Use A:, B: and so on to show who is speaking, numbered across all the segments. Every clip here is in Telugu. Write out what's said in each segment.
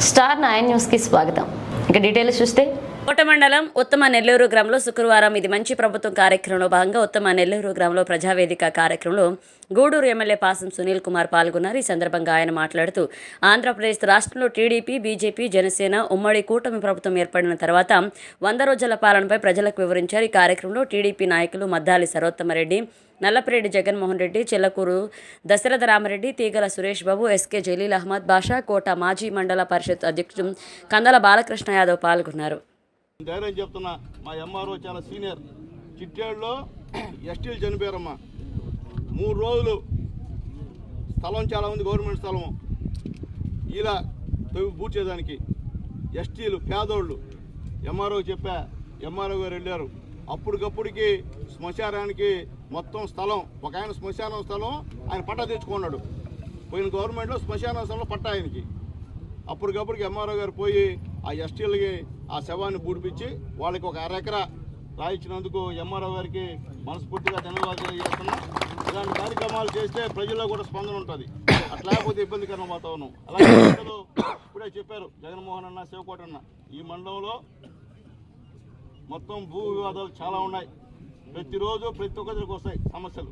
A: స్టార్ నైన్ న్యూస్కి స్వాగతం ఇక డీటెయిల్స్ చూస్తే
B: కోట మండలం ఉత్తమ నెల్లూరు గ్రామంలో శుక్రవారం ఇది మంచి ప్రభుత్వం కార్యక్రమంలో భాగంగా ఉత్తమ నెల్లూరు గ్రామంలో ప్రజావేదిక కార్యక్రమంలో గూడూరు ఎమ్మెల్యే పాసం సునీల్ కుమార్ పాల్గొన్నారు. ఈ సందర్భంగా ఆయన మాట్లాడుతూ ఆంధ్రప్రదేశ్ రాష్ట్రంలో టీడీపీ బీజేపీ జనసేన ఉమ్మడి కూటమి ప్రభుత్వం ఏర్పడిన తర్వాత వంద రోజుల పాలనపై ప్రజలకు వివరించారు. ఈ కార్యక్రమంలో టీడీపీ నాయకులు మద్దాలి సరోత్తమరెడ్డి నల్లపరెడ్డి జగన్మోహన్ రెడ్డి చెల్లకూరు దశరథ రామరెడ్డి తీగల సురేష్ బాబు ఎస్కే జలీల్ అహ్మద్ బాషా కోట మాజీ మండల పరిషత్ అధ్యక్షుడు కందల బాలకృష్ణ యాదవ్ పాల్గొన్నారు.
C: ధైర్యం చెప్తున్నా మా ఎంఆర్ఓ చాలా సీనియర్. చిట్టేడులో ఎస్టీలు చనిపోయారమ్మా. మూడు రోజులు స్థలం చాలా ఉంది గవర్నమెంట్ స్థలం ఇలా తవ్వి పూడ్చేదానికి ఎస్టీలు పేదోళ్ళు. ఎంఆర్ఓ చెప్పా ఎంఆర్ఓ గారు వెళ్ళారు. అప్పటికప్పటికి శ్మశానానికి మొత్తం స్థలం ఒక ఆయన శ్మశానం స్థలం ఆయన పట్టా తెచ్చుకున్నాడు. పోయిన గవర్నమెంట్లో శ్మశానం స్థలం పట్టా ఆయనకి. అప్పటికప్పటికి ఎంఆర్ఓ గారు పోయి ఆ ఎస్టీలకి ఆ శవాన్ని పూడిపించి వాళ్ళకి ఒక అరెకరా రాయించినందుకు ఎంఆర్ఓ గారికి మనస్ఫూర్తిగా ధన్యవాదాలు చేస్తున్నాం ఇలాంటి కార్యక్రమాలు చేస్తే ప్రజల్లో కూడా స్పందన ఉంటుంది. అట్లా లేకపోతే ఇబ్బందికరమైన వాతావరణం. అలాగే ఇప్పుడే చెప్పారు జగన్మోహన్ అన్న శివకోట అన్న ఈ మండలంలో మొత్తం భూ వివాదాలు చాలా ఉన్నాయి. ప్రతిరోజు ప్రతి ఒక్కరికి వస్తాయి సమస్యలు.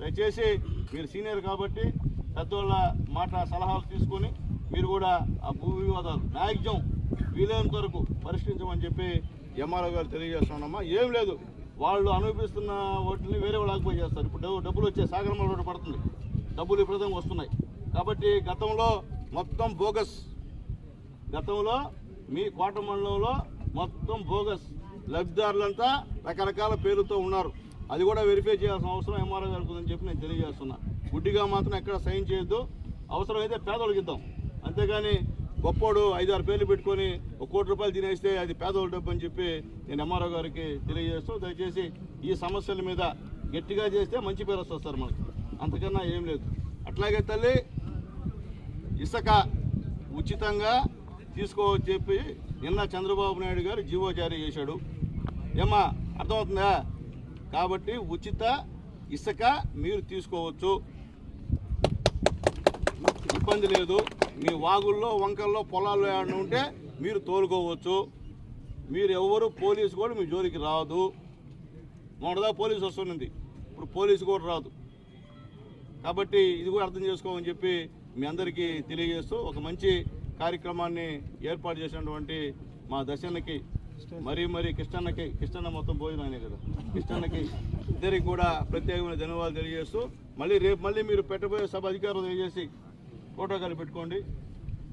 C: దయచేసి మీరు సీనియర్ కాబట్టి పెద్దవాళ్ళ మాట సలహాలు తీసుకొని మీరు కూడా ఆ భూ వివాదాలు. మ్యాక్సిమం వీలైనంత వరకు పరిష్కరించమని చెప్పి ఎంఆర్ఓ గారు తెలియజేస్తున్నామా? ఏం లేదు. వాళ్ళు అనుభవిస్తున్న వాటిని వేరే వాళ్ళు ఆగిపోయి చేస్తారు. ఇప్పుడు డబ్బులు వచ్చే సాగరమ రోడ్డు పడుతుంది. డబ్బులు విపరీతంగా వస్తున్నాయి. కాబట్టి గతంలో మొత్తం బోగస్. గతంలో మీ కోట మండలంలో మొత్తం బోగస్. లబ్ధిదారులంతా రకరకాల పేరుతో ఉన్నారు. అది కూడా వెరిఫై చేయాల్సిన అవసరం ఎంఆర్ఓ గారికి ఉందని చెప్పి నేను తెలియజేస్తున్నా. గుడ్డిగా మాత్రం ఎక్కడ సైన్ చేయొద్దు. అవసరమైతే పేదోళ్ళకి ఇద్దాం. అంతేగాని గొప్పోడు ఐదారు పేర్లు పెట్టుకొని ఒక కోటి రూపాయలు తినేస్తే అది పేదోళ్ళ డబ్బు అని చెప్పి నేను ఎంఆర్ఓ గారికి తెలియజేస్తూ దయచేసి ఈ సమస్యల మీద గట్టిగా చేస్తే మంచి పేరు వస్తుంది సార్ మనకు అంతకన్నా ఏం లేదు. అట్లాగే తల్లి ఇసుక ఉచితంగా తీసుకోవచ్చు చెప్పి నిన్న చంద్రబాబు నాయుడు గారు జీవో జారీ చేశాడు. ఏమా అర్థమవుతుందా? కాబట్టి ఉచిత ఇసుక మీరు తీసుకోవచ్చు. ఇబ్బంది లేదు. మీ వాగుల్లో వంకల్లో పొలాల్లో ఏమన్నా ఉంటే మీరు తోలుకోవచ్చు. మీరు ఎవరు పోలీసు కూడా మీ జోలికి రాదు. మొదటిదా పోలీసు వస్తున్నది ఇప్పుడు పోలీసు కూడా రాదు. కాబట్టి ఇది కూడా అర్థం చేసుకోమని చెప్పి మీ అందరికీ తెలియజేస్తూ ఒక మంచి కార్యక్రమాన్ని ఏర్పాటు చేసినటువంటి మా దర్శనకి మరీ మరీ కృష్ణన్నకి కృష్ణన్న మొత్తం భోజనం కదా. కృష్ణన్నకి ఇద్దరికి కూడా ప్రత్యేకమైన ధన్యవాదాలు తెలియజేస్తూ మళ్ళీ రేపు మళ్ళీ మీరు పెట్టబోయే సభ అధికారులు తెలియజేసి ప్రోటోకాల్ పెట్టుకోండి.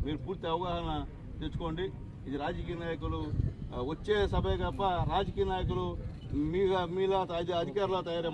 C: మీరు పూర్తి అవగాహన తెచ్చుకోండి. ఇది రాజకీయ నాయకులు వచ్చే సభే తప్ప రాజకీయ నాయకులు మీగా మీలా అధికారులా తయారై